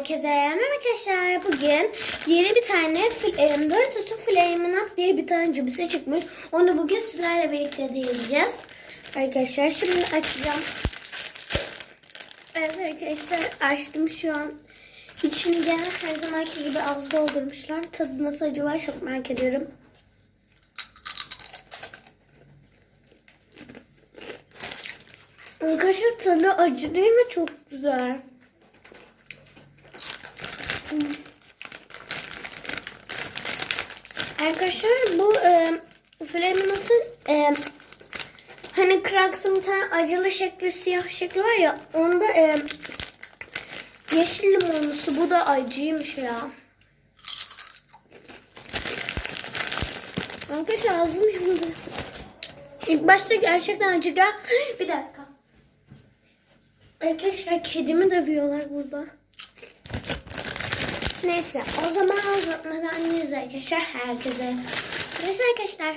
Herkese merhaba arkadaşlar. Bugün yeni bir tane e, Doritos Flamin' Hot diye bir tane cipsi çıkmış. Onu bugün sizlerle birlikte deneyeceğiz. Arkadaşlar şimdi açacağım. Evet arkadaşlar açtım şu an. İçini gene her zamanki gibi az doldurmuşlar. Tadı nasıl acaba çok merak ediyorum. Arkadaşlar tadı acı değil mi? Çok güzel. Arkadaşlar bu e, Flaminat'ın e, hani Cracks'ın bir tane acılı şekli siyah şekli var ya onda e, yeşil limonlusu bu da acıymış ya. Arkadaşlar ağzım yandı. İlk başta gerçekten acı gel. Bir dakika. Arkadaşlar kedimi dövüyorlar burada. Neyse o zaman uzatmadan yüz arkadaşlar herkese. Görüşürüz arkadaşlar.